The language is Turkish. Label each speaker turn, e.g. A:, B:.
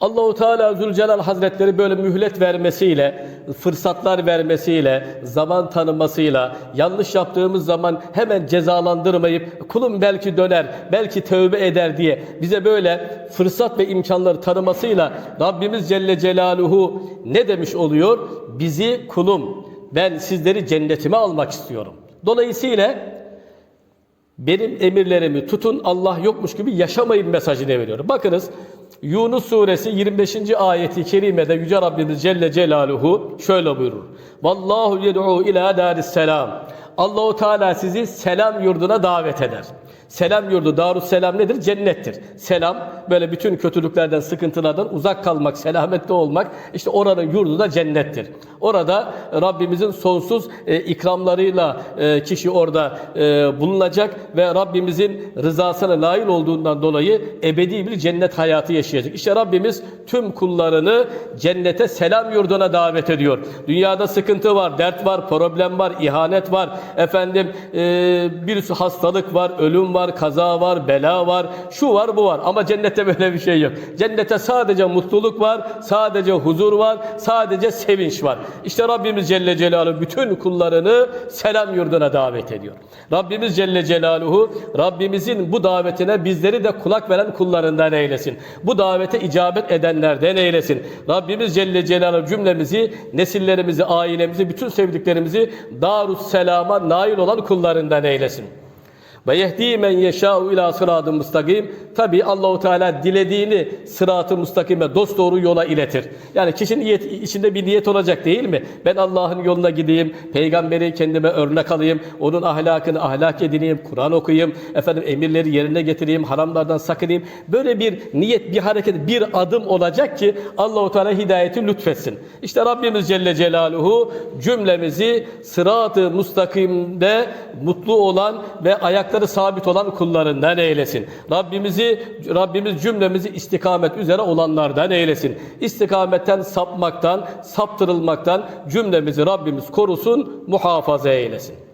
A: Allahu Teala Zülcelal Hazretleri böyle mühlet vermesiyle, fırsatlar vermesiyle, zaman tanımasıyla, yanlış yaptığımız zaman hemen cezalandırmayıp kulum belki döner, belki tövbe eder diye bize böyle fırsat ve imkanları tanımasıyla Rabbimiz Celle Celaluhu ne demiş oluyor? Bizi kulum, ben sizleri cennetime almak istiyorum. Dolayısıyla benim emirlerimi tutun Allah yokmuş gibi yaşamayın mesajını veriyor. Bakınız Yunus suresi 25. ayeti kerimede Yüce Rabbimiz Celle Celaluhu şöyle buyurur. Vallahu yed'u ila daris selam. Allahu Teala sizi selam yurduna davet eder. Selam yurdu, Darusselam nedir? Cennettir. Selam, böyle bütün kötülüklerden, sıkıntılardan uzak kalmak, selamette olmak, işte oranın yurdu da cennettir. Orada Rabbimizin sonsuz e, ikramlarıyla e, kişi orada e, bulunacak ve Rabbimizin rızasına nail olduğundan dolayı ebedi bir cennet hayatı yaşayacak. İşte Rabbimiz tüm kullarını cennete selam yurduna davet ediyor. Dünyada sıkıntı var, dert var, problem var, ihanet var, efendim e, bir hastalık var, ölüm var, kaza var, bela var, şu var, bu var. Ama cennette böyle bir şey yok. Cennette sadece mutluluk var, sadece huzur var, sadece sevinç var. İşte Rabbimiz Celle Celaluhu bütün kullarını selam yurduna davet ediyor. Rabbimiz Celle Celaluhu Rabbimizin bu davetine bizleri de kulak veren kullarından eylesin. Bu davete icabet edenlerden eylesin. Rabbimiz Celle Celaluhu cümlemizi, nesillerimizi, ailemizi, bütün sevdiklerimizi Darus Selam'a nail olan kullarından eylesin. Ve yehdi men yeşâ'u ila sıratı müstakim. Tabi Allahu Teala dilediğini sıratı müstakime dost doğru yola iletir. Yani kişinin içinde bir niyet olacak değil mi? Ben Allah'ın yoluna gideyim, peygamberi kendime örnek alayım, onun ahlakını ahlak edineyim, Kur'an okuyayım, efendim emirleri yerine getireyim, haramlardan sakınayım. Böyle bir niyet, bir hareket, bir adım olacak ki Allahu Teala hidayeti lütfetsin. İşte Rabbimiz Celle Celaluhu cümlemizi sıratı müstakimde mutlu olan ve ayakları sabit olan kullarından eylesin. Rabbimizi Rabbimiz cümlemizi istikamet üzere olanlardan eylesin. İstikametten sapmaktan, saptırılmaktan cümlemizi Rabbimiz korusun, muhafaza eylesin.